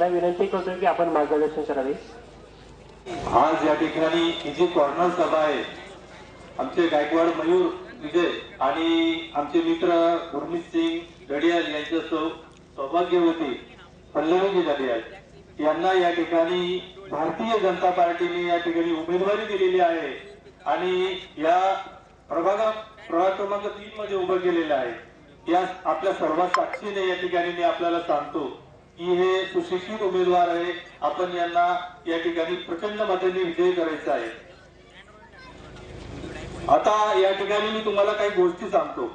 यांना विनंती करतो की आपण मार्गदर्शन करावे. आज या ठिकाणी ही जी कॉर्नर सभा आहे आमचे गायकवाड मयूर विजय आणि आमचे मित्र गुरमीत सिंग गडियाल यांच्या सौ सौभाग्यवती पल्लवीजी गडियाल यांना या ठिकाणी भारतीय जनता पार्टीने या ठिकाणी उमेदवारी दिलेली आहे आणि या प्रभागा प्रभाग क्रमांक तीन मध्ये उभं केलेलं आहे. या आपल्या सर्व साक्षीने या ठिकाणी मी आपल्याला सांगतो की हे सुशिक्षित उमेदवार आहे. आपण यांना या ठिकाणी प्रचंड मतांनी विजय करायचा आहे. आता या ठिकाणी मी तुम्हाला काही गोष्टी सांगतो.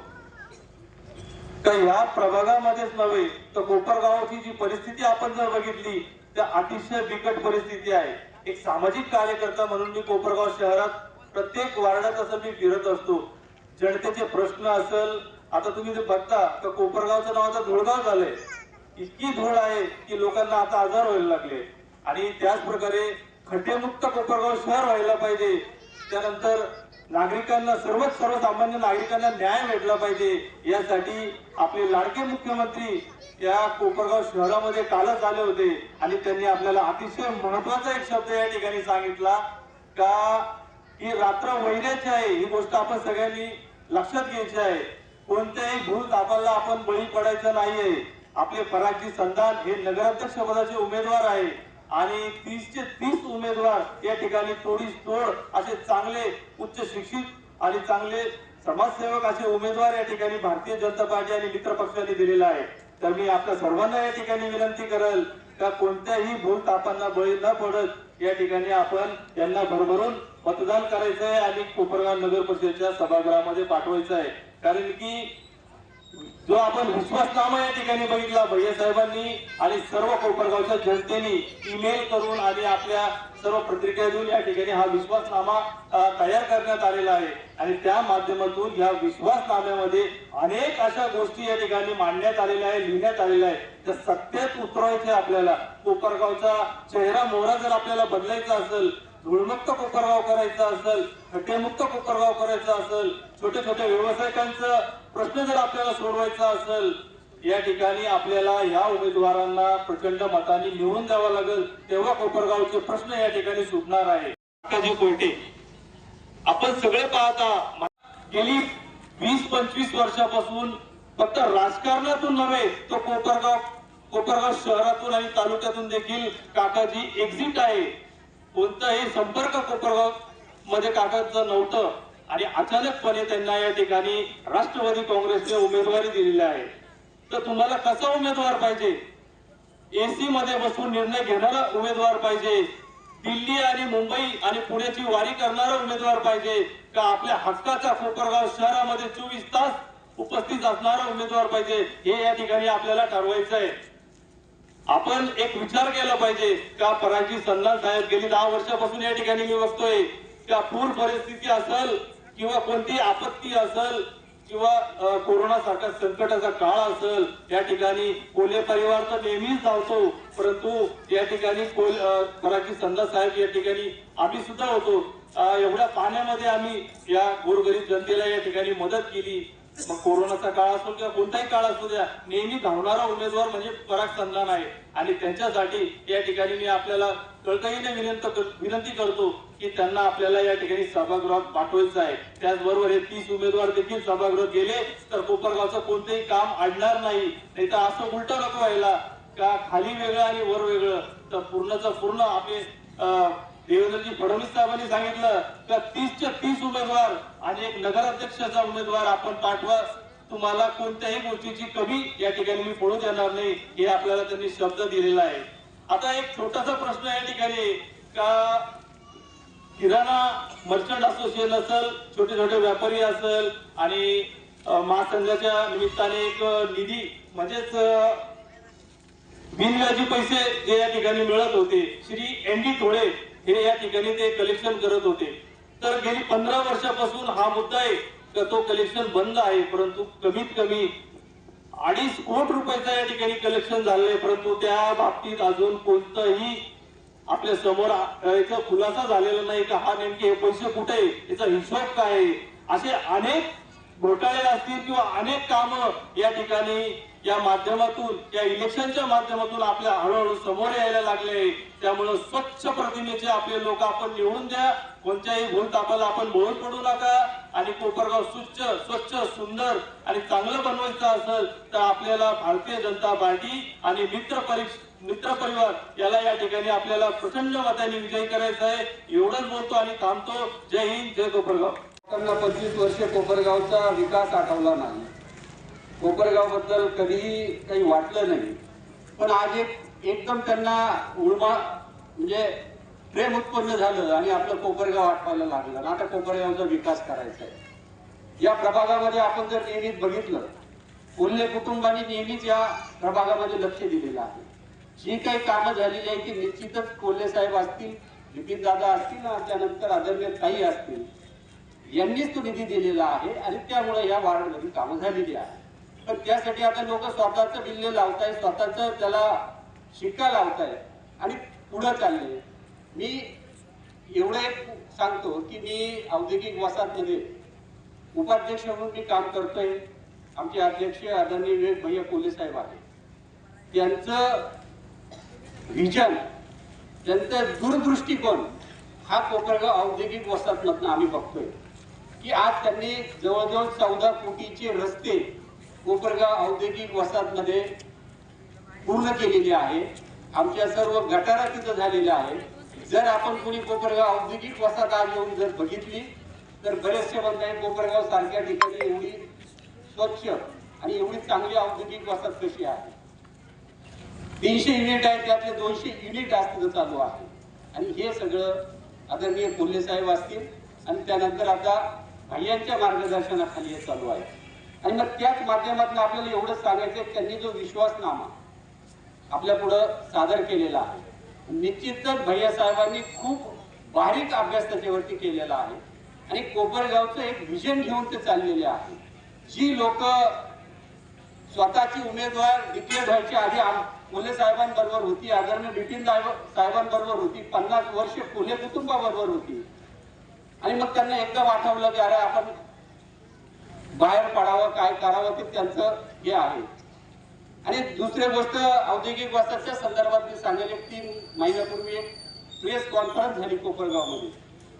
तर या प्रभागामध्येच नव्हे तर कोपरगावची जी परिस्थिती आपण जर बघितली तर अतिशय बिकट परिस्थिती आहे. एक सामाजिक कार्यकर्ता म्हणून मी कोपरगाव शहरात प्रत्येक वार्डात असं मी फिरत असतो. जनतेचे प्रश्न असेल आता तुम्ही जे बघता तर कोपरगावचं नाव आता धुळगाव झालंय. इतकी धूळ आहे की लोकांना आता आजार व्हायला लागले. आणि त्याच प्रकारे खड्डेमुक्त कोपरगाव शहर व्हायला पाहिजे. त्यानंतर नागरिकांना सर्वच सर्वसामान्य नागरिकांना न्याय भेटला पाहिजे. यासाठी आपले लाडके मुख्यमंत्री या कोपरगाव शहरामध्ये कालच आले होते. आणि त्यांनी आपल्याला अतिशय महत्त्वाचा एक शब्द या ठिकाणी सांगितला का ही रात्र वैद्याची आहे. ही गोष्ट आपण सगळ्यांनी लक्षात घ्यायची आहे. कोणत्याही भूल तापाला आपण बळी पडायचं नाहीये. आपले परागजी संधान हे नगराध्यक्ष पदाचे उमेदवार आहे. आणि तीसचे तीस उमेदवार या ठिकाणी तोडीस तोड असे चांगले उच्च शिक्षित आणि चांगले समाजसेवक असे उमेदवार या ठिकाणी भारतीय जनता पार्टी आणि मित्र पक्षाने दिलेला आहे. तर मी आपल्या सर्वांना या ठिकाणी विनंती करेल का कोणत्याही भूल तापांना बळी न पडत या ठिकाणी आपण यांना भरभरून मतदान करायचं आहे आणि कोपरगाव नगर परिषदेच्या सभागृहामध्ये पाठवायचं आहे कारण की जो आपण विश्वासनामा या ठिकाणी बघितला भैया साहेबांनी आणि सर्व कोपरगावच्या जनतेने ईमेल करून आणि आपल्या सर्व पत्रिकेतून देऊन या ठिकाणी हा विश्वासनामा तयार करण्यात आलेला आहे. आणि त्या माध्यमातून या विश्वासनाम्यामध्ये अनेक अशा गोष्टी या ठिकाणी मांडण्यात आलेल्या आहे लिहिण्यात आलेल्या आहे तर सत्तेत उतरवायचे आपल्याला. कोपरगावचा चेहरा मोहरा जर आपल्याला बदलायचा असेल धूळमुक्त कोपरगाव करायचा असेल खड्डेमुक्त कोपरगाव करायचा असेल छोट्या छोट्या व्यावसायिकांचं प्रश्न जर आपल्याला सोडवायचा असेल या ठिकाणी आपल्याला या उमेदवारांना प्रचंड मतांनी निवडून द्यावं लागेल तेव्हा कोपरगावचे प्रश्न या ठिकाणी सुटणार आहे काकाजी आपण सगळे पाहता गेली वीस पंचवीस वर्षापासून फक्त राजकारणातून नव्हे तो कोपरगाव कोपरगाव शहरातून आणि तालुक्यातून देखील काकाजी एक्झिट आहे. कोणताही संपर्क कोपरगावमध्ये काकांचं नव्हतं आणि अचानकपणे त्यांना या ठिकाणी राष्ट्रवादी काँग्रेसने उमेदवारी दिलेली आहे. तर तुम्हाला कसा उमेदवार पाहिजे? एसी मध्ये बसून निर्णय घेणारा उमेदवार पाहिजे. दिल्ली आणि मुंबई आणि पुण्याची वारी करणारा उमेदवार पाहिजे. का आपल्या हक्काचा कोपरगाव शहरामध्ये चोवीस तास उपस्थित असणारा उमेदवार पाहिजे? हे या ठिकाणी आपल्याला ठरवायचं आहे. आपण एक विचार केला पाहिजे का पराजी सन्मान साहेब गेली दहा वर्षापासून या ठिकाणी मी बघतोय का पूर परिस्थिती असेल किंवा कोणती आपत्ती असेल किंवा कोरोना सारखा संकटाचा काळ असेल या ठिकाणी कोल्हे परिवार तर नेहमीच धावतो परंतु या ठिकाणी कोल अ, संधा साहेब या ठिकाणी आम्ही सुद्धा होतो. एवढ्या पाण्यामध्ये आम्ही या गोरगरीब जनतेला या ठिकाणी मदत केली. मग कोरोनाचा काळ असो किंवा कोणताही काळ असू द्या नेहमी धावणारा उमेदवार म्हणजे पराग संधान आहे. आणि त्यांच्यासाठी या ठिकाणी मी आपल्याला कळकळीने विनंती विनंती करतो की त्यांना आपल्याला या ठिकाणी सभागृहात पाठवायचं आहे. त्याचबरोबर हे तीस उमेदवार देखील सभागृहात गेले तर कोपरगावचं कोणतेही काम अडणार नाही. नाही तर असं उलट नको व्हायला. का खाली वेगळं आणि वर वेगळं? तर पूर्णचं पूर्ण आपले देवेंद्रजी फडणवीस साहेबांनी सांगितलं तर तीसच्या तीस उमेदवार आणि एक नगराध्यक्षाचा उमेदवार आपण पाठवा. तुम्हाला कोणत्याही गोष्टीची कमी या ठिकाणी मी पडू देणार नाही. हे आपल्याला त्यांनी शब्द दिलेला आहे. आता एक छोटासा प्रश्न या ठिकाणी का किराणा मर्चंट असोसिएशन असेल छोटे छोटे व्यापारी असेल आणि महासंघाच्या निमित्ताने एक निधी म्हणजेच बिनव्याजी पैसे जे या ठिकाणी मिळत होते श्री एन डी थोडे हे या ठिकाणी ते कलेक्शन करत होते तर गेली पंधरा वर्षापासून हा मुद्दा आहे का तो कलेक्शन बंद आहे परंतु कमीत कमी अडीच कोट रुपयाचा या ठिकाणी कलेक्शन झालंय परंतु त्या बाबतीत अजून कोणतंही आपल्यासमोर याचा खुलासा झालेला नाही का हा नेमके हे पैसे कुठे आहे? याचा हिशोब काय आहे? असे अनेक घोटाळे असतील किंवा अनेक कामं या ठिकाणी या माध्यमातून या इलेक्शनच्या माध्यमातून आपल्या हळूहळू समोर यायला लागले. त्यामुळं स्वच्छ प्रतिमेचे आपले लोक आपण निवडून द्या. कोणत्याही भूलतापाला आपण बोलून पडू नका. आणि कोपरगाव स्वच्छ स्वच्छ सुंदर आणि चांगलं बनवायचं असेल तर आपल्याला भारतीय जनता पार्टी आणि मित्र परि मित्र परिवार याला या ठिकाणी आपल्याला प्रचंड मताने विजयी करायचं आहे. एवढंच बोलतो आणि थांबतो. जय हिंद जय कोपरगाव. लोकांना पंचवीस वर्ष कोपरगावचा विकास आठवला नाही. कोपरगावबद्दल कधीही काही वाटलं नाही. पण आज एक एकदम त्यांना उर्मा म्हणजे प्रेम उत्पन्न झालं आणि आपलं कोपरगाव आठवायला लागलं. आता कोपरगावचा विकास करायचा आहे. या प्रभागामध्ये आपण जर नेहमीच बघितलं कोल्हे कुटुंबाने नेहमीच या प्रभागामध्ये लक्ष दिलेलं आहे. जी काही कामं झालेली आहे ती निश्चितच कोल्हे साहेब असतील नितीन दादा असतील त्यानंतर आदरणीय काही असतील. यांनीच तो निधी दिलेला आहे आणि त्यामुळे या वार्डमधील कामं झालेली आहे पण त्यासाठी आता लोक स्वतःच बिल्ले लावताय स्वतःच त्याला शिक्का लावताय आणि पुढं चालले. मी एवढं एक सांगतो की मी औद्योगिक वसाहतमध्ये उपाध्यक्ष म्हणून मी काम करतोय. आमचे अध्यक्ष आदरणीय विवेक भैया कोले साहेब आहे त्यांचं व्हिजन त्यांचा दूरदृष्टिकोन हा कोपरगाव औद्योगिक वसाहतमधनं आम्ही बघतोय. की आज त्यांनी जवळजवळ चौदा कोटीचे रस्ते कोपरगाव औद्योगिक वसाहतमध्ये पूर्ण केलेले आहे. आमच्या सर्व गटारा तिथं झालेल्या आहे जर आपण कोणी कोपरगाव औद्योगिक वसाहत आज येऊन जर बघितली तर बरेचसे म्हणताय कोपरगाव सारख्या ठिकाणी एवढी स्वच्छ आणि एवढी चांगली औद्योगिक वसाहत कशी आहे? तीनशे युनिट आहे त्यातले दोनशे युनिट आज तिथं चालू आहे. आणि हे सगळं आदरणीय कोल्हे साहेब असतील आणि त्यानंतर आता भैयांच्या मार्गदर्शनाखाली हे चालू आहे. आणि मग त्याच माध्यमातून आपल्याला एवढंच सांगायचं आहे, त्यांनी जो विश्वासनामा आपल्या पुढं सादर केलेला आहे निश्चितच भैया साहेबांनी खूप बारीक अभ्यास त्याच्यावरती केलेला आहे. आणि कोपरगावचं एक विजन घेऊन ते चाललेले आहे. जी लोक स्वतःची उमेदवार डिक्लेअर व्हायची आधी आम- साहेबांबरोबर होती आदरणीय बिपिन साहेब- साहेबांबरोबर होती पन्नास वर्ष कोल्हे कुटुंबाबरोबर होती. आणि मग त्यांना एकदम आठवलं की अरे आपण बाहेर पडावं काय करावं ते त्यांचं हे आहे. आणि दुसरी गोष्ट औद्योगिक वसाहतच्या संदर्भात मी सांगेल एक तीन महिन्यापूर्वी एक प्रेस कॉन्फरन्स झाली कोपरगावमध्ये.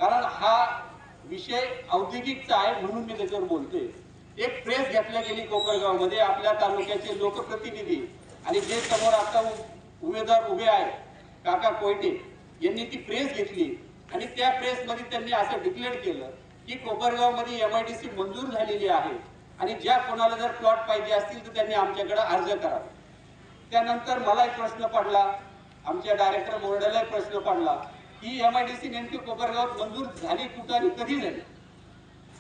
कारण हा विषय औद्योगिकचा आहे म्हणून मी त्याच्यावर बोलते एक प्रेस घेतल्या गेली कोपरगावमध्ये आपल्या तालुक्याचे लोकप्रतिनिधी. आणि जे समोर आता उमेदवार उभे आहेत काका कोयटे यांनी ती प्रेस घेतली. आणि त्या प्रेसमध्ये त्यांनी असं डिक्लेअर केलं की कोपरगावमध्ये एमआयडीसी मंजूर झालेली आहे. आणि ज्या कोणाला जर प्लॉट पाहिजे असतील तर त्यांनी आमच्याकडे अर्ज करावा त्यानंतर मला एक प्रश्न पडला. आमच्या डायरेक्टर बोर्डाला एक प्रश्न पडला की एमआयडीसी नेमकी कोपरगावात मंजूर झाली कुठं आणि कधी झाली?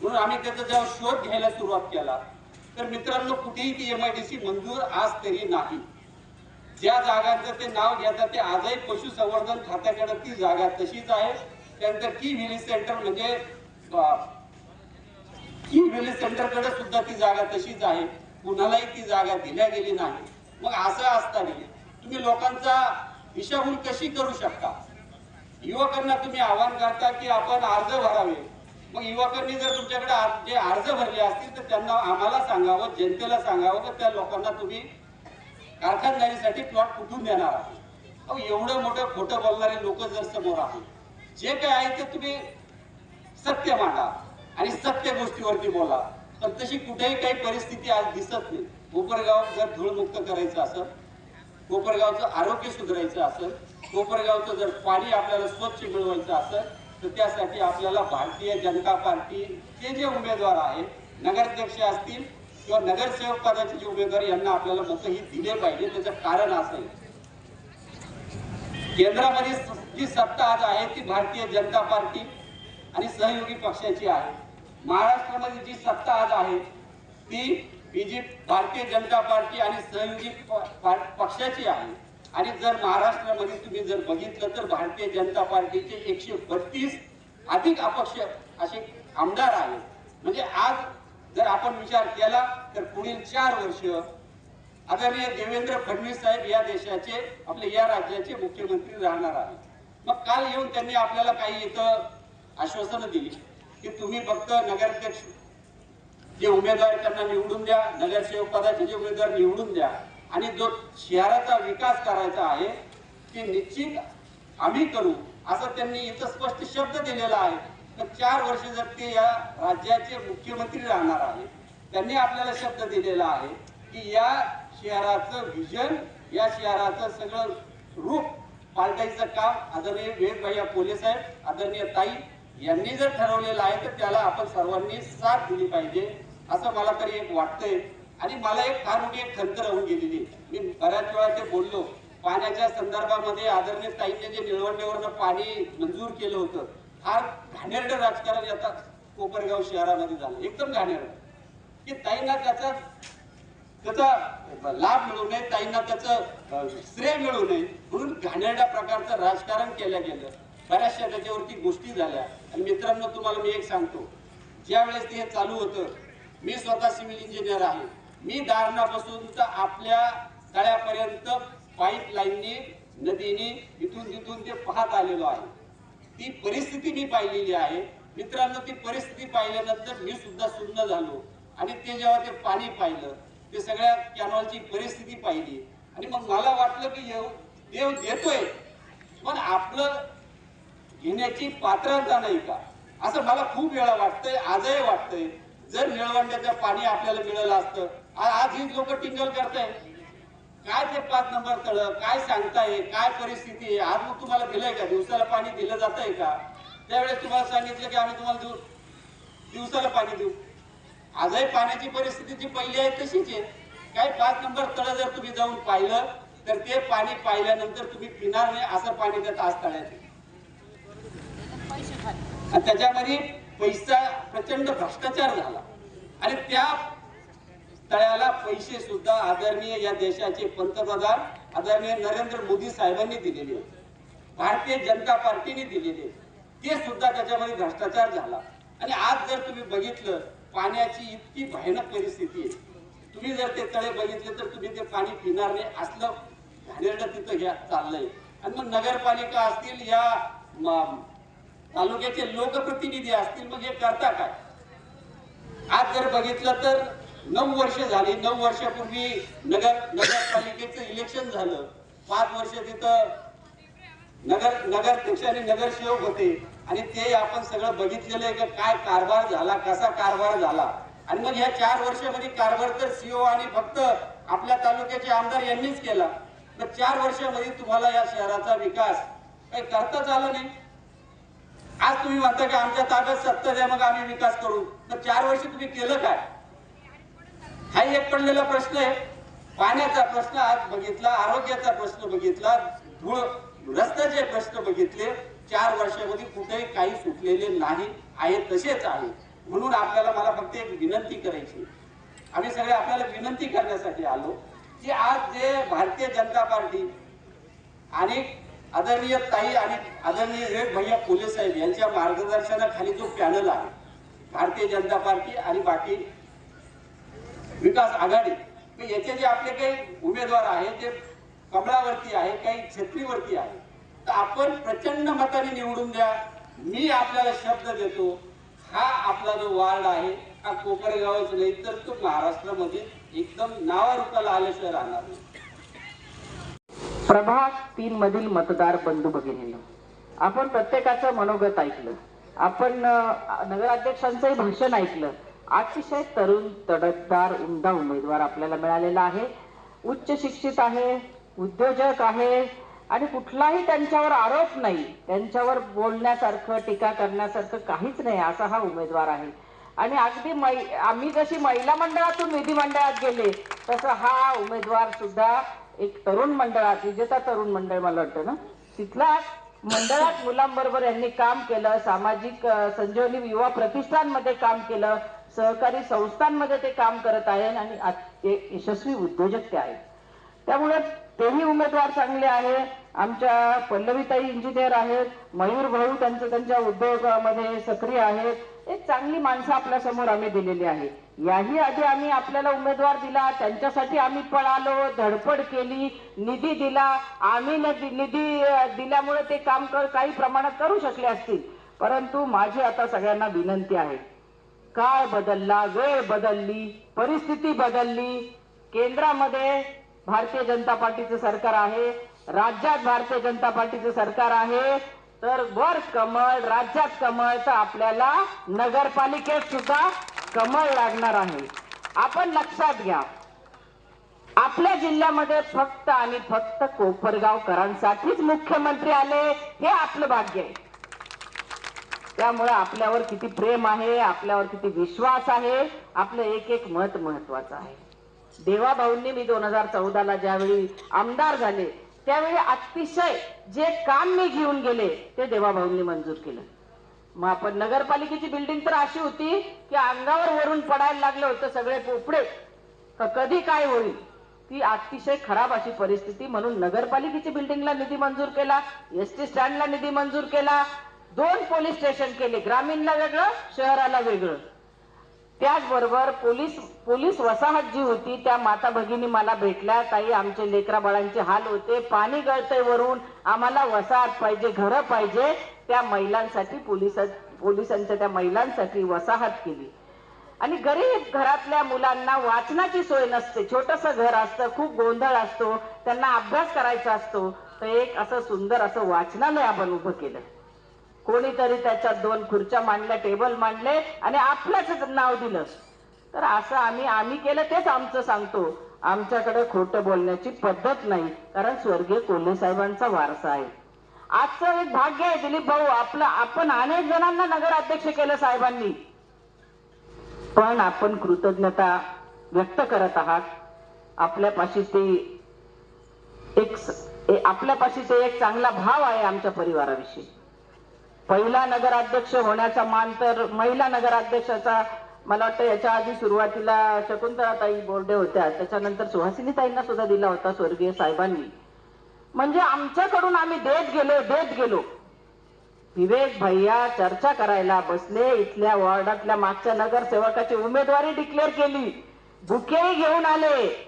म्हणून आम्ही त्याचा जेव्हा शोध घ्यायला सुरुवात केला तर मित्रांनो कुठेही ती एमआयडीसी मंजूर आज तरी नाही. ज्या जागांचं ते नाव घेतात ते आजही पशुसंवर्धन खात्याकडे ती जागा तशीच आहे. त्यानंतर की व्हिलेज सेंटर म्हणजे की व्हिलेज सेंटरकडे सुद्धा ती जागा तशीच आहे. कुणालाही ती जागा दिल्या गेली नाही. मग असं असताना तुम्ही लोकांचा दिशाभूल कशी करू शकता? युवकांना तुम्ही आव्हान करता की आपण अर्ज भरावे. मग युवकांनी जर तुमच्याकडे जे अर्ज भरले असतील तर त्यांना आम्हाला सांगावं जनतेला सांगावं तर त्या लोकांना तुम्ही कारखानदारीसाठी प्लॉट कुठून देणार आहात? एवढं मोठं खोटं बोलणारे लोक जर समोर आहेत जे काय आहे ते तुम्ही सत्य मांडा आणि सत्य गोष्टीवरती बोला. पण तशी कुठेही काही परिस्थिती आज दिसत नाही. कोपरगाव जर धूळमुक्त करायचं असेल कोपरगावचं आरोग्य सुधारायचं असेल कोपरगावचं जर पाणी आपल्याला स्वच्छ मिळवायचं असेल तर त्यासाठी आपल्याला भारतीय जनता पार्टीचे जे उमेदवार आहेत नगराध्यक्ष असतील किंवा नगरसेवक पदाचे जे उमेदवार यांना आपल्याला मत ही दिले पाहिजे. त्याचं कारण असं आहे. केंद्रामध्ये जी सत्ता आज आहे ती भारतीय जनता पार्टी आणि सहयोगी पक्षाची आहे. महाराष्ट्रामध्ये जी सत्ता आज आहे ती बीजे भारतीय जनता पार्टी आणि सहयोगी पक्षाची आहे. आणि जर महाराष्ट्रामध्ये तुम्ही जर बघितलं तर भारतीय जनता पार्टीचे एकशे बत्तीस अधिक अपक्ष असे आमदार आहेत. म्हणजे आज जर आपण विचार केला तर पुढील चार वर्ष आदरणीय देवेंद्र फडणवीस साहेब या देशाचे आपले या राज्याचे मुख्यमंत्री राहणार आहेत. मग काल येऊन त्यांनी आपल्याला काही इथं आश्वासनं दिली की तुम्ही फक्त नगराध्यक्ष जे उमेदवार त्यांना निवडून द्या नगरसेवक पदाचे जे उमेदवार निवडून द्या. आणि जो शहराचा विकास करायचा आहे ते निश्चित आम्ही करू असं त्यांनी इथं स्पष्ट शब्द दिलेला आहे. तर चार वर्ष जर ते या राज्याचे मुख्यमंत्री राहणार आहेत त्यांनी आपल्याला शब्द दिलेला आहे की या शहराचं व्हिजन या शहराचं सगळं रूप पालटायचं काम आदरणीय वेदभाई पोलीस साहेब आदरणीय ताई यांनी जर ठरवलेलं आहे तर त्याला आपण सर्वांनी साथ दिली पाहिजे असं मला तरी एक वाटतंय. आणि मला एक फार मोठी एक खंत राहून गेलेली मी बऱ्याच वेळा ते बोललो. पाण्याच्या संदर्भामध्ये आदरणीय ताईने जे निळवंडेवरनं पाणी मंजूर केलं होतं फार घाणेरडं राजकारण आता कोपरगाव शहरामध्ये झालं. एकदम घाणेरड. की ताईंना त्याचा त्याचा लाभ मिळू नये ताईंना त्याचं श्रेय मिळू नये म्हणून घाणेरड्या प्रकारचं राजकारण केलं गेलं. बऱ्याचशा त्याच्यावरती गोष्टी झाल्या. आणि मित्रांनो तुम्हाला मी एक सांगतो. ज्या वेळेस ते हे चालू होतं मी स्वतः सिव्हिल इंजिनियर आहे. मी दारणापासून तर आपल्या तळ्यापर्यंत पाईपलाईननी नदीने इथून तिथून ते पाहत आलेलो आहे. ती परिस्थिती मी पाहिलेली आहे. मित्रांनो ती परिस्थिती पाहिल्यानंतर मी सुद्धा सुन्न झालो. आणि ते जेव्हा ते पाणी पाहिलं ते सगळ्या कॅनॉलची परिस्थिती पाहिली. आणि मग मला वाटलं की देव देतोय. पण आपलं घेण्याची पात्रता नाही का? असं मला खूप वेळा वाटतंय आजही वाटतंय. जर निळवंड्याचं पाणी आपल्याला मिळालं असतं आज ही लोक टिंगल करताय काय ते पाच नंबर तळ काय सांगताय काय परिस्थिती आहे? आज मग तुम्हाला दिलंय का? दिवसाला पाणी दिलं जात आहे का? त्यावेळेस तुम्हाला सांगितलं की आम्ही तुम्हाला देऊ दिवसाला पाणी देऊ. आजही पाण्याची परिस्थिती जी पहिली आहे तशीच आहे. काही पाच नंबर तळ जर तुम्ही जाऊन पाहिलं तर ते पाणी पाहिल्यानंतर तुम्ही पिणार नाही असं पाणी त्यात आज तळ्यात त्याच्यामध्ये पैसा प्रचंड भ्रष्टाचार झाला. आणि त्या तळ्याला पैसे सुद्धा आदरणीय या देशाचे पंतप्रधान आदरणीय नरेंद्र मोदी साहेबांनी दिलेले होते भारतीय जनता पार्टीने दिलेले आहेत. ते सुद्धा त्याच्यामध्ये भ्रष्टाचार झाला. आणि आज जर तुम्ही बघितलं पाण्याची इतकी भयानक परिस्थिती आहे. तुम्ही जर ते तळे बघितले तर तुम्ही ते पाणी पिणार नाही. असलं घाणेरडं तिथं घ्या चाललंय. आणि मग नगरपालिका असतील या तालुक्याचे लोकप्रतिनिधी असतील मग हे करता काय? आज जर बघितलं तर नऊ वर्ष झाली नऊ वर्षापूर्वी नगर नगरपालिकेचं इलेक्शन झालं. पाच वर्ष तिथं नगर नगराध्यक्ष आणि नगरसेवक होते. आणि ते आपण सगळं बघितलेलं आहे का काय कारभार झाला कसा कारभार झाला. आणि मग ह्या चार वर्षामध्ये कारभार तर सीओ आणि फक्त आपल्या तालुक्याचे आमदार यांनीच केला. तर चार वर्षामध्ये तुम्हाला या शहराचा विकास काही करताच आला नाही. आज तुम्ही म्हणता की आमच्या ताब्यात सत्ता द्या मग आम्ही विकास करू. तर चार वर्ष तुम्ही केलं काय? हा एक पडलेला प्रश्न आहे. पाण्याचा प्रश्न आज बघितला आरोग्याचा प्रश्न बघितला धूळ रस्त्याचे प्रश्न बघितले चार वर्षामध्ये कुठेही काही सुटलेले नाही आहे तसेच आहे. म्हणून आपल्याला मला फक्त एक विनंती करायची आम्ही सगळे आपल्याला विनंती करण्यासाठी आलो की आज जे भारतीय जनता पार्टी आणि आदरणीय ताई आणि आदरणीय रेड भैया फुले साहेब यांच्या मार्गदर्शनाखाली जो पॅनल आहे भारतीय जनता पार्टी आणि बाकी विकास आघाडी याचे जे आपले काही उमेदवार आहेत ते कमळावरती आहे काही छत्रीवरती आहे. तर आपण प्रचंड मताने निवडून द्या. मी आपल्याला शब्द देतो हा आपला जो वार्ड आहे हा कोपरगावच नाही तर तो महाराष्ट्रामध्ये एकदम नावारूपाला आल्याशिवाय राहणार नाही. प्रभाग तीन मधील मतदार बंधू भगिनींनो आपण प्रत्येकाचं मनोगत ऐकलं. आपण नगराध्यक्षांचंही भाषण ऐकलं. अतिशय तरुण तडकदार उमदा उमेदवार आपल्याला मिळालेला आहे. उच्च शिक्षित आहे. उद्योजक आहे आणि कुठलाही त्यांच्यावर आरोप नाही. त्यांच्यावर बोलण्यासारखं टीका करण्यासारखं काहीच नाही असा हा उमेदवार आहे. आणि अगदी मै आम्ही जशी महिला मंडळातून विधिमंडळात गेले तसं हा उमेदवार सुद्धा एक तरुण मंडळात विजेता तरुण मंडळ मला वाटतं ना? तिथला मंडळात मुलांबरोबर यांनी काम केलं सामाजिक संजीवनी युवा प्रतिष्ठानमध्ये काम केलं सहकारी संस्थांमध्ये ते काम करत आहे आणि ते यशस्वी उद्योजक ते आहेत. त्यामुळे तेही उमेदवार चांगले आहे आमच्या पल्लवीताई इंजिनियर आहेत. मयूर भाऊ त्यांच्या त्यांच्या उद्योगामध्ये सक्रिय आहेत. एक चांगली माणसं आपल्यासमोर आम्ही दिलेली आहे. याही आधी आम्ही आपल्याला उमेदवार दिला त्यांच्यासाठी आम्ही पळालो धडपड केली निधी दिला. आम्ही न दि- निधी दिल्यामुळे ते काम कर काही प्रमाणात करू शकले असतील. परंतु माझी आता सगळ्यांना विनंती आहे. काळ बदलला वेळ बदलली परिस्थिती बदलली. केंद्रामध्ये भारतीय जनता पार्टीचं सरकार आहे राज्यात भारतीय जनता पार्टीचं सरकार आहे तर वर कमळ राज्यात कमळ तर आपल्याला नगरपालिकेत सुद्धा कमळ लागणार आहे. आपण लक्षात घ्या आपल्या जिल्ह्यामध्ये फक्त आणि फक्त कोपरगावकरांसाठीच मुख्यमंत्री आले हे आपलं भाग्य आहे. त्यामुळे आपल्यावर किती प्रेम आहे आपल्यावर किती विश्वास आहे आपलं एक एक मत महत्वाचं आहे. देवाभाऊंनी मी दोन हजार चौदाला ज्यावेळी आमदार झाले त्यावेळी अतिशय जे काम मी घेऊन गेले ते देवाभाऊंनी मंजूर केलं. मग आपण नगरपालिकेची बिल्डिंग तर अशी होती की अंगावर वरून पडायला लागलं होतं सगळे पोपडे. का कधी काय होईल? ती अतिशय खराब अशी परिस्थिती म्हणून नगरपालिकेची बिल्डिंगला निधी मंजूर केला एस टी स्टँडला निधी मंजूर केला दोन पोलीस स्टेशन केले ग्रामीणला वेगळं शहराला वेगळं. त्याचबरोबर पोलीस पोलीस वसाहत जी होती त्या माता भगिनी मला भेटल्या. ताई आमचे लेकरा बाळांचे हाल होते. पाणी गळते वरून. आम्हाला वसाहत पाहिजे घरं पाहिजे. त्या महिलांसाठी पोलीस पोलिसांच्या त्या महिलांसाठी वसाहत केली. आणि गरीब घरातल्या मुलांना वाचनाची सोय नसते. छोटस घर असतं खूप गोंधळ असतो. त्यांना अभ्यास करायचा असतो. तर एक असं सुंदर असं वाचनालय आपण उभं केलं. कोणीतरी त्याच्यात दोन खुर्च्या मांडल्या टेबल मांडले आणि आपल्याच नाव दिलं. तर असं आम्ही आम्ही केलं तेच आमचं सांगतो. आमच्याकडे खोटं बोलण्याची पद्धत नाही कारण स्वर्गीय कोल्हे साहेबांचा वारसा आहे. आजचं एक भाग्य आहे दिलीप भाऊ आपलं आपण अनेक जणांना नगर अध्यक्ष केलं साहेबांनी. पण आपण कृतज्ञता व्यक्त करत आहात. आपल्यापाशी ते एक आपल्यापाशी ते एक चांगला भाव आहे आमच्या परिवाराविषयी. पहिला नगराध्यक्ष होण्याचा मान तर महिला नगराध्यक्षाचा. मला वाटतं याच्या आधी सुरुवातीला शकुंतळाताई बोर्डे होत्या. त्याच्यानंतर सुहासिनीताईंना सुद्धा दिला होता स्वर्गीय साहेबांनी. म्हणजे आमच्याकडून आम्ही देत गेलो देत गेलो. विवेक भैया चर्चा करायला बसले. इथल्या वॉर्डातल्या मागच्या नगरसेवकाची उमेदवारी डिक्लेअर केली. बुकेही घेऊन आले.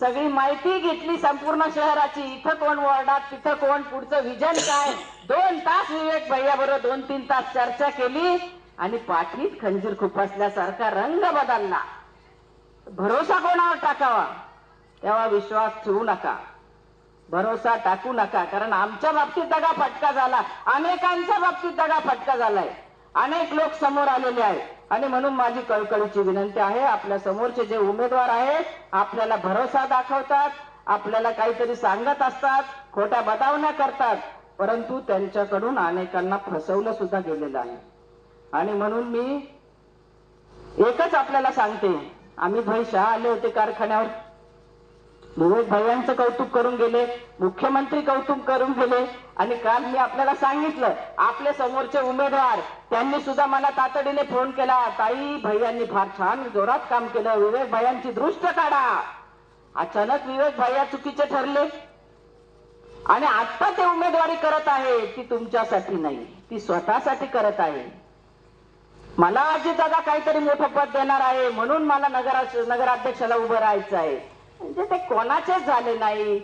सगळी माहिती घेतली संपूर्ण शहराची. इथं कोण वॉर्डात तिथं कोण पुढचं विजन काय? दोन तास विवेक भैया बरोबर दोन तीन तास चर्चा केली आणि पाठीत खंजीर खुपसल्यासारखा रंग बदलला. भरोसा कोणावर टाकावा? तेव्हा विश्वास ठेवू नका. भरोसा टाकू नका कारण आमच्या बाबतीत दगा फटका झाला. अनेकांच्या बाबतीत दगा फटका झालाय. अनेक लोक समोर आलेले आहेत. आणि म्हणून माझी कळकळीची विनंती आहे आपल्या समोरचे जे उमेदवार आहेत आपल्याला भरोसा दाखवतात आपल्याला काहीतरी सांगत असतात खोट्या बदावण्या करतात परंतु त्यांच्याकडून अनेकांना फसवलं सुद्धा गेलेलं आहे. आणि म्हणून मी एकच आपल्याला सांगते आम्ही भाई शहा आले होते कारखान्यावर. विवेक भैयांचं कौतुक करून गेले मुख्यमंत्री कौतुक करून गेले. आणि काल मी आपल्याला सांगितलं आपले समोरचे उमेदवार त्यांनी सुद्धा मला तातडीने फोन केला ताई भैयांनी फार छान जोरात काम केलं विवेक भैयांची दृष्ट काढा. अचानक विवेक भैया चुकीचे ठरले. आणि आता ते उमेदवारी करत आहे ती तुमच्यासाठी नाही ती स्वतःसाठी करत आहे. मला अजित दादा काहीतरी मोठं पद देणार आहे म्हणून मला नगरा नगराध्यक्षाला उभं राहायचं आहे. म्हणजे ते कोणाचेच झाले नाही.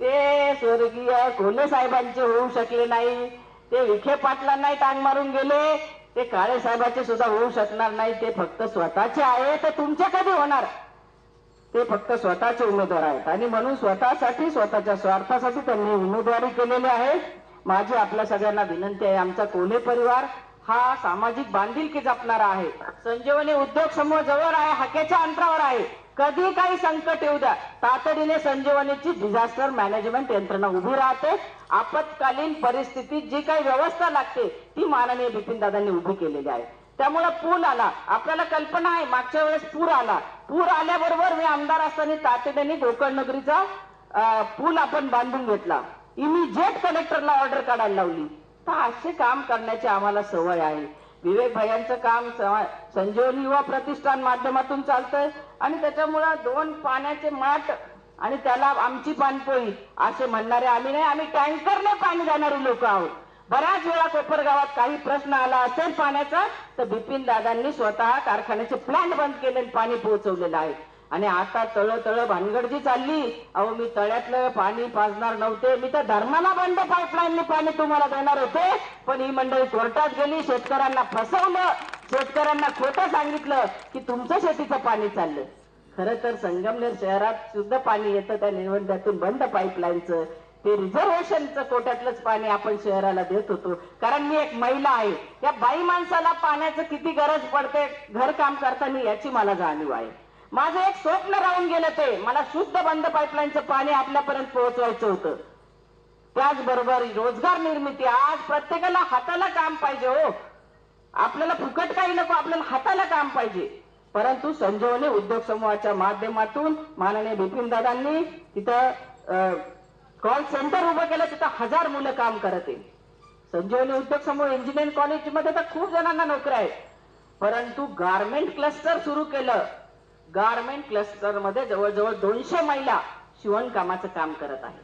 ते स्वर्गीय कोले साहेबांचे होऊ शकले नाही. ते विखे पाटलांनाही टांग मारून गेले. ते काळे साहेबांचे सुद्धा होऊ शकणार नाही. ते फक्त स्वतःचे आहे ते तुमचे कधी होणार? ते फक्त स्वतःचे उमेदवार आहेत. आणि म्हणून स्वतःसाठी स्वतःच्या स्वार्थासाठी त्यांनी उमेदवारी केलेली आहे. माझी आपल्या सगळ्यांना विनंती आहे आमचा कोल्हे परिवार हा सामाजिक बांधिलकी जपणारा आहे. संजीवनी उद्योग समूह जवळ आहे हाकेच्या अंतरावर आहे. कधी काही संकट येऊ द्या. तातडीने संजीवनीची डिझास्टर मॅनेजमेंट यंत्रणा उभी राहते. आपत्कालीन परिस्थितीत जी काही व्यवस्था लागते ती माननीय बिपिन दादांनी उभी केलेली आहे. त्यामुळे पूल आला. आपल्याला कल्पना आहे मागच्या वेळेस पूर आला. पूर आल्याबरोबर मी आमदार असताना तातडीने गोकर्ण नगरीचा पूल आपण बांधून घेतला. इमिजिएट कलेक्टरला ऑर्डर काढायला लावली. तर असे काम करण्याची आम्हाला सवय आहे. विवेक भैयांचं काम संजीवनी युवा प्रतिष्ठान माध्यमातून चालतंय. आणि त्याच्यामुळं दोन पाण्याचे माठ आणि त्याला आमची पाणपोळी असे म्हणणारे आम्ही नाही आम्ही टँकरने पाणी देणारी लोक आहोत. बऱ्याच वेळा कोपरगावात काही प्रश्न आला असेल पाण्याचा तर बिपिन दादांनी स्वतः कारखान्याचे प्लांट बंद केले आणि पाणी पोहोचवलेलं आहे. आणि आता तळ तळ भानगड जी चालली. अहो मी तळ्यातलं पाणी पाजणार नव्हते. मी तर धर्माला बंद पाईपलाईनने पाणी तुम्हाला देणार होते. पण ही मंडळी कोर्टात गेली शेतकऱ्यांना फसवलं. शेतकऱ्यांना खोटं सांगितलं की तुमचं शेतीचं पाणी चाललं. खर तर संगमनेर शहरात शुद्ध पाणी येतं त्या निर्बंधातून बंद पाईपलाईनचं. ते रिझर्वेशनचं कोट्यातलंच पाणी आपण शहराला देत होतो. कारण मी एक महिला आहे. या बाई माणसाला पाण्याचं किती गरज पडते घर काम करताना याची मला जाणीव आहे. माझं एक स्वप्न राहून गेलं ते. मला शुद्ध बंद पाईपलाईनचं पाणी आपल्यापर्यंत पोहोचवायचं होतं. त्याचबरोबर रोजगार निर्मिती. आज प्रत्येकाला हाताला काम पाहिजे हो. आपल्याला फुकट काही नको आपल्याला हाताला काम पाहिजे. परंतु संजीवनी उद्योग समूहाच्या माध्यमातून माननीय बिपिन दादांनी तिथं कॉल सेंटर उभं केलं तिथं हजार मुलं काम करत आहे संजीवनी उद्योग समूह इंजिनिअरिंग कॉलेजमध्ये तर खूप जणांना नोकऱ्या आहेत. परंतु गारमेंट क्लस्टर सुरू केलं. गारमेंट क्लस्टरमध्ये जवळजवळ दोनशे महिला शिवणकामाचं काम करत आहे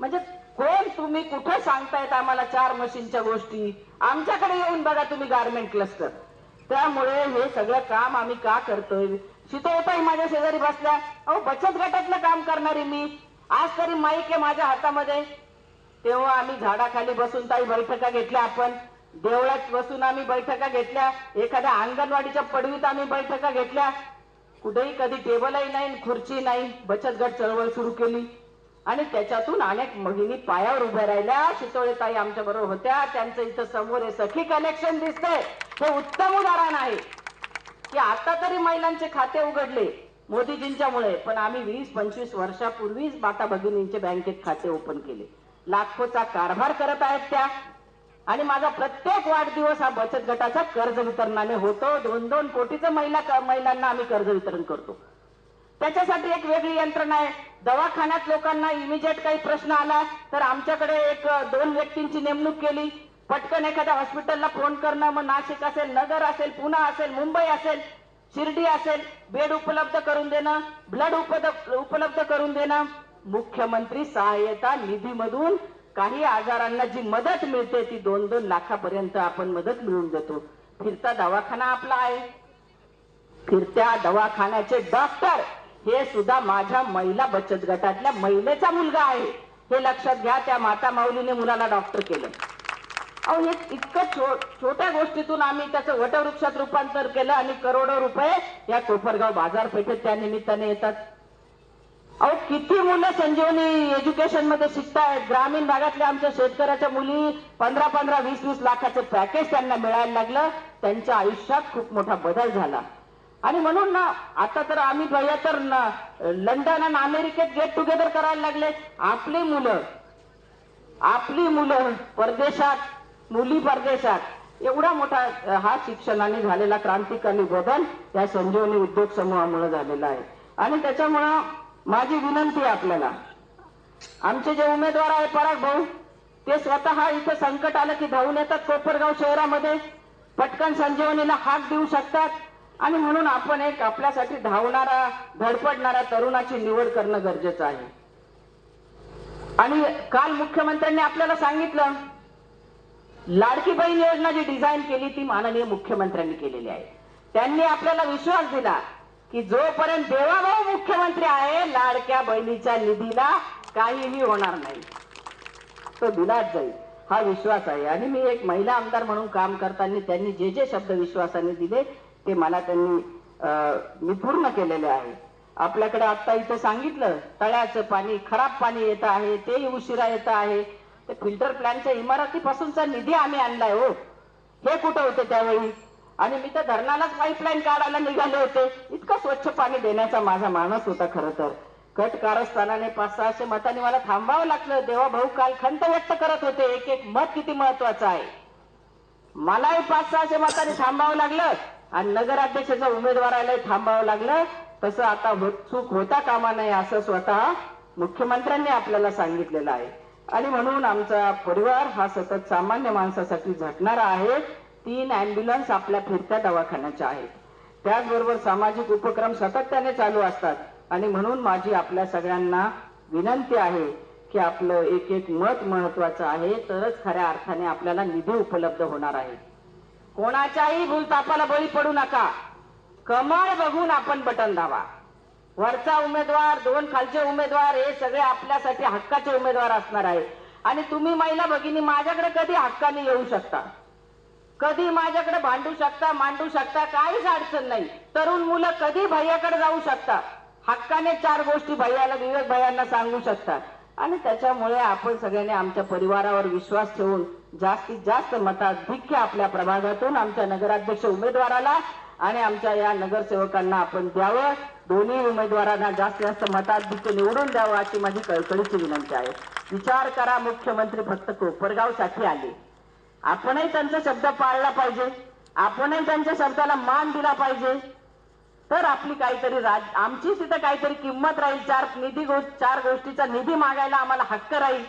म्हणजे कोण तुम्ही कुठं सांगतायत आम्हाला चार मशीनच्या गोष्टी? आमच्याकडे येऊन बघा तुम्ही गारमेंट क्लस्टर त्यामुळे हे सगळं काम आम्ही का करतोय? शितोताई माझ्या शेजारी बसल्या. अहो बचत गटातलं काम करणारी मी. आज तरी माईक आहे माझ्या हातामध्ये. तेव्हा आम्ही झाडाखाली बसून ताई बैठका घेतल्या आपण. देवळात बसून आम्ही बैठका घेतल्या. एखाद्या अंगणवाडीच्या पडवीत आम्ही बैठका घेतल्या. कुठेही कधी टेबलही नाही खुर्ची नाही. बचत गट चळवळ सुरू केली. आणि त्याच्यातून अनेक भगिनी पायावर उभ्या राहिल्या. शितोळेताई आमच्या बरोबर होत्या. त्यांचं इथं समोर हे सखी कनेक्शन दिसतंय. हे उत्तम उदाहरण आहे. की आता तरी महिलांचे खाते उघडले मोदीजींच्यामुळे. पण आम्ही वीस पंचवीस वर्षापूर्वीच माता भगिनींचे बँकेत खाते ओपन केले. लाखोचा कारभार करत आहेत त्या. आणि माझा प्रत्येक वाढदिवस हा बचत गटाचा कर्ज वितरणाने होतो. दोन दोन कोटीचं महिला महिलांना आम्ही कर्ज वितरण करतो. त्याच्यासाठी एक वेगळी यंत्रणा आहे. दवाखान्यात लोकांना इमिजिएट काही प्रश्न आला तर आमच्याकडे एक दोन व्यक्तींची नेमणूक केली. पटकन एखाद्या हॉस्पिटलला फोन करणं मग नाशिक असेल नगर असेल पुणे असेल मुंबई असेल शिर्डी असेल बेड उपलब्ध करून देणं ब्लड उपलब्ध उपलब्ध करून देणं. मुख्यमंत्री सहाय्यता निधीमधून काही आजारांना जी मदत मिळते ती दोन दोन लाखापर्यंत आपण मदत मिळवून देतो. फिरता दवाखाना आपला आहे. फिरत्या दवाखान्याचे डॉक्टर हे सुद्धा माझ्या महिला बचत गटातल्या महिलेचा मुलगा आहे. हे लक्षात घ्या त्या माता माऊलीने मुलाला डॉक्टर केलं. अहो हे इतकं छो- छोट्या गोष्टीतून आम्ही त्याचं वटवृक्षात रूपांतर केलं आणि करोडो रुपये या कोपरगाव बाजारपेठेत त्या निमित्ताने येतात. अहो किती मुलं संजीवनी एज्युकेशनमध्ये शिकतायत. ग्रामीण भागातल्या आमच्या शेतकऱ्याच्या मुली पंधरा पंधरा वीस वीस लाखाचं पॅकेज त्यांना मिळायला लागलं. त्यांच्या आयुष्यात खूप मोठा बदल झाला. आणि म्हणून ना आता तर आम्ही भैया तर लंडन आणि अमेरिकेत गेट टुगेदर करायला लागले. आपली मुलं आपली मुलं परदेशात मुली परदेशात. एवढा मोठा हा शिक्षणाने झालेला क्रांतिकारी बदल या संजीवनी उद्योग समूहामुळे झालेला आहे. आणि त्याच्यामुळं माझी विनंती आहे आपल्याला. आमचे जे उमेदवार आहे पराग भाऊ ते स्वतः इथं संकट आलं की धावून येतात कोपरगाव शहरामध्ये पटकन संजीवनीला हाक देऊ शकतात. आणि म्हणून आपण एक आपल्यासाठी धावणारा धडपडणाऱ्या तरुणाची निवड करणं गरजेचं आहे. आणि काल मुख्यमंत्र्यांनी आपल्याला सांगितलं लाडकी बहीण योजना जी डिझाईन केली ती माननीय मुख्यमंत्र्यांनी केलेली आहे. त्यांनी आपल्याला विश्वास दिला की जोपर्यंत देवाभाऊ मुख्यमंत्री आहे लाडक्या बहिणीच्या निधीला काहीही होणार नाही. तो दिलाच जाईल हा विश्वास आहे. आणि मी एक महिला आमदार म्हणून काम करताना त्यांनी जे जे शब्द विश्वासाने दिले ते मला त्यांनी मी पूर्ण केलेले आहे. आपल्याकडे आता इथं सांगितलं तळ्याचं पाणी खराब पाणी येत आहे तेही उशिरा येत आहे. ते फिल्टर प्लॅनच्या इमारतीपासूनचा निधी आम्ही आणलाय हो. हे कुठं होते त्यावेळी? आणि मी तर धरणालाच पाईपलाईन काढायला निघाले होते. इतकं स्वच्छ पाणी देण्याचा माझा माणस होता खरं तर. कट कारस्थानाने पाच सहाशे मतांनी मला थांबावं लागलं. देवा भाऊ काल खंत व्यक्त करत होते. एक एक मत किती महत्वाचं आहे? मलाही पाच सहाशे मतांनी थांबावं लागलं. आणि नगराध्यक्षाच्या उमेदवारालाही थांबावं लागलं. तसं आता चूक होता कामा नये असं स्वतः मुख्यमंत्र्यांनी आपल्याला सांगितलेलं आहे. आणि म्हणून आमचा परिवार हा सतत सामान्य माणसासाठी झटणारा आहे. तीन अँब्युलन्स आपल्या फिरत्या दवाखान्याच्या आहेत. त्याचबरोबर सामाजिक उपक्रम सातत्याने चालू असतात. आणि म्हणून माझी आपल्या सगळ्यांना विनंती आहे की आपलं एक एक मत महत्वाचं आहे. तरच खऱ्या अर्थाने आपल्याला निधी उपलब्ध होणार आहे. कोणाच्याही भूलतापाला बळी पडू नका. कमळ बघून आपण बटन दावा वरचा उमेदवार दोन खालचे उमेदवार हे सगळे आपल्यासाठी हक्काचे उमेदवार असणार आहे आणि तुम्ही महिला भगिनी माझ्याकडे कधी हक्काने येऊ शकता? कधी माझ्याकडे भांडू शकता मांडू शकता काहीच अडचण नाही. तरुण मुलं कधी भैयाकडे जाऊ शकता हक्काने चार गोष्टी भैयाला विवेक भैयांना सांगू शकतात. आणि त्याच्यामुळे आपण सगळ्यांनी आमच्या परिवारावर विश्वास ठेवून जास्तीत जास्त मताधिक्य आपल्या प्रभागातून आमच्या नगराध्यक्ष उमेदवाराला आणि आमच्या या नगरसेवकांना आपण द्यावं. दोन्ही उमेदवारांना जास्तीत जास्त मताधिक्य निवडून द्यावं अशी माझी कळकळीची विनंती आहे. विचार करा मुख्यमंत्री फक्त कोपरगावसाठी आले. आपणही त्यांचा शब्द पाळला पाहिजे. आपणही त्यांच्या शब्दाला मान दिला पाहिजे. तर आपली काहीतरी राज आमची तिथं काहीतरी किंमत राहील चार निधी गो चार गोष्टीचा निधी मागायला आम्हाला हक्क राहील.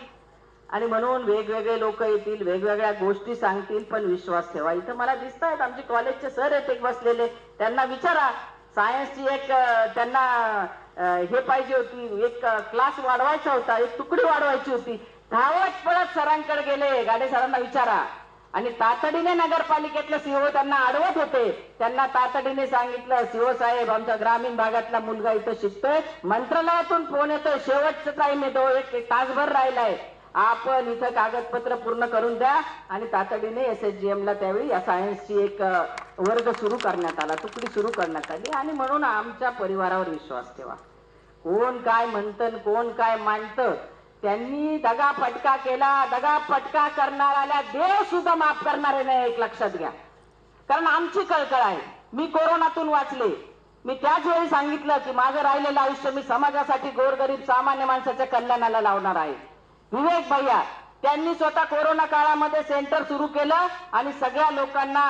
आणि म्हणून वेगवेगळे लोक येतील वेगवेगळ्या गोष्टी सांगतील पण विश्वास ठेवा. इथं मला दिसत आहेत आमचे कॉलेजचे सर आहेत एक बसलेले. त्यांना विचारा सायन्सची एक त्यांना हे पाहिजे होती. एक क्लास वाढवायचा होता एक तुकडी वाढवायची होती. धावत पळत सरांकडे गेले. गाडे सरांना विचारा. आणि तातडीने नगरपालिकेतले सीओ त्यांना अडवत होते. त्यांना तातडीने सांगितलं सीओ साहेब आमच्या ग्रामीण भागातला मुलगा इथं शिकतोय. मंत्रालयातून फोन येतोय शेवटचं टाइम येतो एक एक तासभर राहिलाय. आपण इथं कागदपत्र पूर्ण करून द्या. आणि तातडीने एस एच जी ला त्यावेळी या सायन्सची एक वर्ग सुरू करण्यात आला. तुकडी सुरू करण्यात आली. आणि म्हणून आमच्या परिवारावर विश्वास ठेवा. कोण काय म्हणतं कोण काय मानतं त्यांनी दगा फटका केला. दगा फटका करणाऱ्याला देव सुद्धा माफ करणारे नाही एक लक्षात घ्या. कारण आमची कळकळ आहे. मी कोरोनातून वाचले. मी त्याच वेळी सांगितलं की माझं राहिलेलं आयुष्य मी समाजासाठी गोरगरीब सामान्य माणसाच्या कल्याणाला लावणार आहे. विवेक भैया त्यांनी स्वतः कोरोना काळामध्ये सेंटर सुरू केलं आणि सगळ्या लोकांना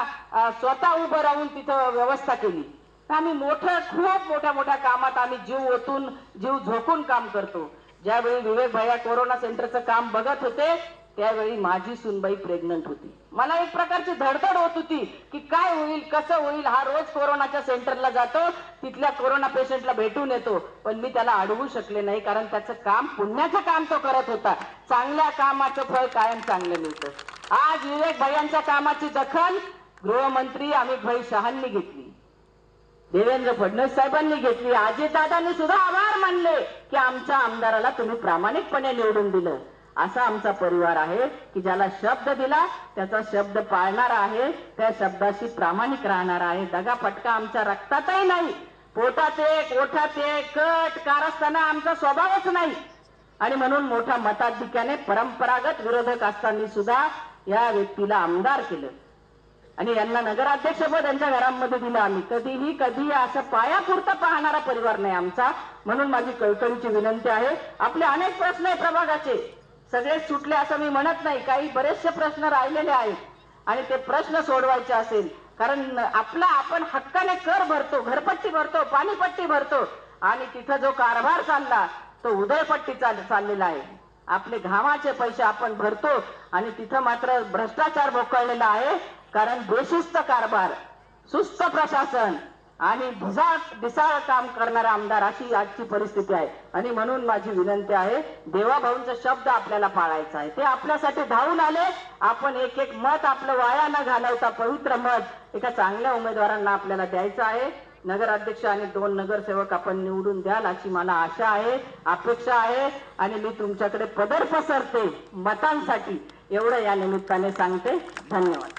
स्वतः उभं राहून तिथं व्यवस्था केली. आम्ही मोठं खूप मोठ्या मोठ्या कामात आम्ही जीव ओतून जीव झोकून काम करतो. ज्यावेळी विवेक भैया कोरोना सेंटरचं काम बघत होते त्यावेळी माझी सुनबाई प्रेग्नंट होती. मला एक प्रकारची धडधड होत होती की काय होईल कसं होईल हा रोज कोरोनाच्या सेंटरला जातो तिथल्या कोरोना पेशंटला भेटून येतो. पण मी त्याला अडवू शकले नाही कारण त्याचं काम पुण्याचं काम तो करत होता. चांगल्या कामाचं फळ कायम चांगलं मिळतं. आज विवेक भैयांच्या कामाची दखल गृहमंत्री अमित भाई शहांनी घेतली. देवेंद्र फडणवीस साहेबांनी घेतली. अजितदादांनी सुद्धा आभार मानले की आमच्या आमदाराला तुम्ही प्रामाणिकपणे निवडून दिलं. असा आमचा परिवार आहे की ज्याला शब्द दिला त्याचा शब्द पाळणारा आहे त्या शब्दाशी प्रामाणिक राहणार आहे. दगा फटका आमच्या रक्तातही नाही. पोटात एक ओठात एक कट कारस्थाना आमचा स्वभावच नाही. आणि म्हणून मोठ्या मताधिक्याने परंपरागत विरोधक असताना सुद्धा या व्यक्तीला आमदार केलं. आणि यांना नगराध्यक्षपद यांच्या घरांमध्ये दिलं आम्ही. कधीही कधी असं पायापुरता पाहणारा परिवार नाही आमचा. म्हणून माझी कळकळीची विनंती आहे. आपले अनेक प्रश्न आहे प्रभागाचे. सगळे सुटले असं मी म्हणत नाही. काही बरेचसे प्रश्न राहिलेले आहेत. आणि ते प्रश्न सोडवायचे असेल. कारण आपला आपण हक्काने कर भरतो घरपट्टी भरतो पाणीपट्टी भरतो. आणि तिथं जो कारभार चालला तो उदयपट्टी चाल चाललेला आहे. आपले घामाचे पैसे आपण भरतो आणि तिथं मात्र भ्रष्टाचार भोकळलेला आहे. कारण बेशिस्त कारभार सुस्त प्रशासन आणि ढिसाळ ढिसाळ काम करणारा आमदार अशी आजची परिस्थिती आहे. आणि म्हणून माझी विनंती आहे देवाभाऊंचा शब्द आपल्याला पाळायचा आहे. ते आपल्यासाठी धावून आले आपण एक एक मत आपलं वाया न घालवता पवित्र मत एका चांगल्या उमेदवारांना आपल्याला द्यायचं आहे. नगराध्यक्ष आणि दोन नगरसेवक आपण निवडून द्याल अशी मला आशा आहे अपेक्षा आहे. आणि मी तुमच्याकडे पदर पसरते मतांसाठी एवढं या निमित्ताने सांगते. धन्यवाद.